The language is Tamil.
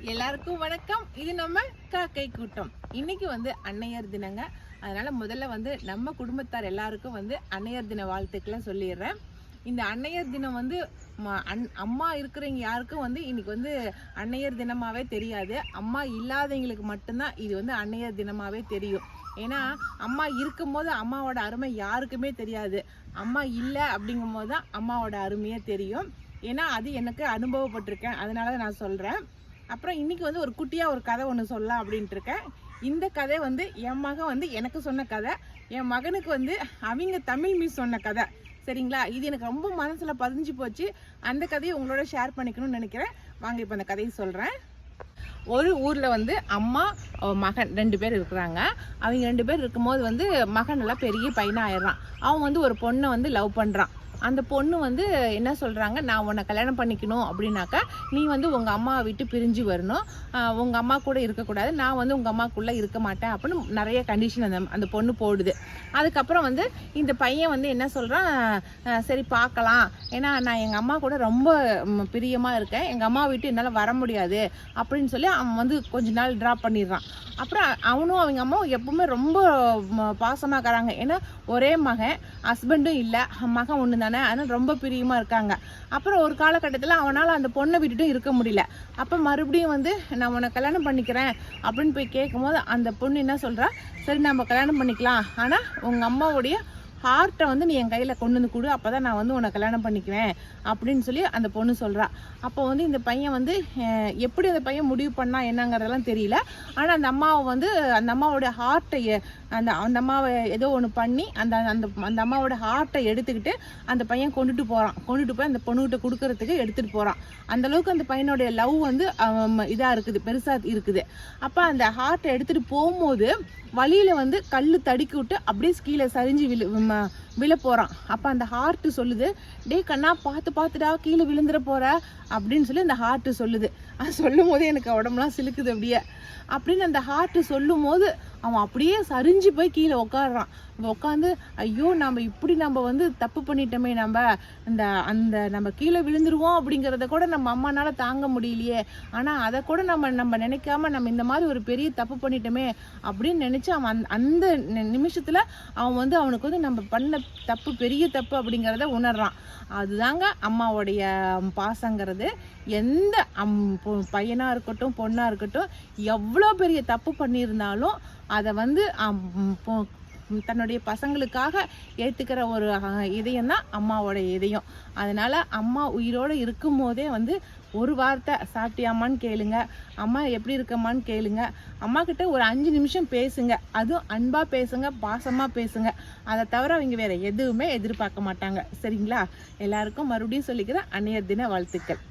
எல்லாருக்கும் வணக்கம். இது நம்ம காக்கை கூட்டம். இன்னைக்கு வந்து அன்னையர் தினங்க. அதனால முதல்ல வந்து நம்ம குடும்பத்தார் எல்லாருக்கும் வந்து அன்னையர் தின வாழ்த்துக்கெல்லாம் சொல்லிடுறேன். இந்த அன்னையர் தினம் வந்து ம- அன்- அம்மா இருக்கிறவங்க யாருக்கும் வந்து இன்னைக்கு வந்து அன்னையர் தினமாவே தெரியாது. அம்மா இல்லாதவங்களுக்கு மட்டும்தான் இது வந்து அன்னையர் தினமாவே தெரியும். ஏன்னா அம்மா இருக்கும்போது அம்மாவோட அருமை யாருக்குமே தெரியாது. அம்மா இல்லை அப்படிங்கும் போது தான் அம்மாவோட அருமையே தெரியும். ஏன்னா அது எனக்கு அனுபவப்பட்டிருக்கேன். அதனால நான் சொல்கிறேன் அப்புறம் இன்றைக்கி வந்து ஒரு குட்டியாக ஒரு கதை ஒன்று சொல்லலாம் அப்படின்ட்டு இருக்கேன் இந்த கதை வந்து என் மகன் வந்து எனக்கு சொன்ன கதை. என் மகனுக்கு வந்து அவங்க தமிழ் மிஸ் சொன்ன கதை. சரிங்களா? இது எனக்கு ரொம்ப மனசில் பதிஞ்சு போச்சு. அந்த கதையை உங்களோட ஷேர் பண்ணிக்கணும்னு நினைக்கிறேன். வாங்க இப்போ அந்த கதையை சொல்கிறேன் ஒரு ஊரில் வந்து அம்மா மகன் ரெண்டு பேர் இருக்கிறாங்க. அவங்க ரெண்டு பேர் இருக்கும்போது வந்து மகன் நல்லா பெரிய பையனாக ஆயிடுறான். அவன் வந்து ஒரு பொண்ணை வந்து லவ் பண்ணுறான் அந்த பொண்ணு வந்து என்ன சொல்கிறாங்க நான் உன்னை கல்யாணம் பண்ணிக்கணும் அப்படின்னாக்கா நீ வந்து உங்கள் அம்மாவை விட்டு பிரிஞ்சு வரணும். உங்கள் அம்மா கூட இருக்கக்கூடாது. நான் வந்து உங்கள் அம்மாக்குள்ளே இருக்க மாட்டேன் அப்படின்னு நிறைய கண்டிஷன் அந்த அந்த பொண்ணு போடுது. அதுக்கப்புறம் வந்து இந்த பையன் வந்து என்ன சொல்கிறான் சரி பார்க்கலாம். ஏன்னா நான் எங்கள் அம்மா கூட ரொம்ப பிரியமாக இருக்கேன். எங்கள் அம்மா விட்டு என்னால் வர முடியாது அப்படின்னு சொல்லி அவன் வந்து கொஞ்ச நாள் ட்ராப் பண்ணிடுறான். அப்புறம் அவனும் அவங்க அம்மாவும் எப்பவுமே ரொம்ப பாசமாக இருக்கிறாங்க ஏன்னா ஒரே மகன் ஹஸ்பண்டும் இல்லை மகன் ஒன்று தானே அதனால ரொம்ப பிரியமாக இருக்காங்க. அப்புறம் ஒரு காலகட்டத்தில் அவனால் அந்த பொண்ணை விட்டுட்டும் இருக்க முடியல. அப்போ மறுபடியும் வந்து நான் உன்னை கல்யாணம் பண்ணிக்கிறேன். அப்படின்னு போய் கேட்கும்போது அந்த பொண்ணு என்ன சொல்றா? சரி நம்ம கல்யாணம் பண்ணிக்கலாம். ஆனால் உங்கள் அம்மாவுடைய ஹார்ட்டை வந்து நீ என் கையில் கொண்டு வந்து கொடு அப்போ தான் நான் வந்து உன்னை கல்யாணம் பண்ணிக்குவேன் அப்படின்னு சொல்லி அந்த பொண்ணு சொல்கிறா அப்போ வந்து இந்த பையன் வந்து எப்படி அந்த பையன் முடிவு பண்ணா என்னங்கிறதெல்லாம் தெரியல. ஆனால் அந்த அம்மாவை வந்து அந்த அம்மாவோட ஹார்ட்டை அந்த அந்த அம்மாவை ஏதோ ஒன்று பண்ணி அந்த அந்த அந்த அம்மாவோட ஹார்ட்டை எடுத்துக்கிட்டு அந்த பையன் கொண்டுட்டு போகிறான் கொண்டுட்டு போய் அந்த பொண்ணுகிட்ட கொடுக்கறதுக்கு எடுத்துகிட்டு போகிறான் அந்தளவுக்கு அந்த பையனுடைய லவ் வந்து இதாக இருக்குது பெருசாக இருக்குது. அப்போ அந்த ஹார்ட்டை எடுத்துகிட்டு போகும்போது வழியில் வந்து கல் தடுக்கி விட்டு அப்படியே கீழே சரிஞ்சு விழு ನಮ್ಮ விழ அப்போ அந்த ஹார்ட் சொல்லுது டே கண்ணா பார்த்து பார்த்துடா கீழே விழுந்துட போகிற அப்படின்னு சொல்லி அந்த ஹார்ட்டு சொல்லுது. அது சொல்லும் போது எனக்கு உடம்புலாம் சிலுக்குது அப்படியே. அப்படின்னு அந்த ஹார்ட்டு சொல்லும் போது அவன் அப்படியே சரிஞ்சு போய் கீழே உட்காடுறான் உட்காந்து ஐயோ நம்ம இப்படி நம்ம வந்து தப்பு பண்ணிட்டோமே நம்ம இந்த அந்த நம்ம கீழே விழுந்துருவோம் அப்படிங்கிறத கூட நம்ம அம்மானால தாங்க முடியலையே. ஆனால் அதை கூட நம்ம நம்ம நினைக்காம நம்ம இந்த மாதிரி ஒரு பெரிய தப்பு பண்ணிட்டோமே அப்படின்னு நினச்சி அவன் அந்த- அந்த அவன் வந்து அவனுக்கு வந்து நம்ம பண்ண தப்பு பெரிய தப்பு அப்படிங்கிறத உணர்றான். அதுதாங்க அம்மாவுடைய பாசங்கிறது. எந்த அம் பொ- பையனா இருக்கட்டும் பொண்ணா இருக்கட்டும் எவ்வளோ பெரிய தப்பு பண்ணியிருந்தாலும் அதை வந்து தன்னுடைய பசங்களுக்காக ஏற்றுக்கிற ஒரு இதயம் தான் அம்மாவோட இதயம். அதனால் அம்மா உயிரோடு இருக்கும் போதே வந்து ஒரு வார்த்தை சாப்பிட்டியாமான்னு கேளுங்க. அம்மா எப்படி இருக்கம்மான்னு கேளுங்க. அம்மா கிட்ட ஒரு அஞ்சு நிமிஷம் பேசுங்க. அதுவும் அன்பாக பேசுங்க பாசமாக பேசுங்க. அதை தவிர அவங்க வேறு எதுவுமே எதிர்பார்க்க மாட்டாங்க. சரிங்களா? எல்லாருக்கும் மறுபடியும் சொல்லிக்கிறேன் அன்னையர் தின வாழ்த்துக்கள்.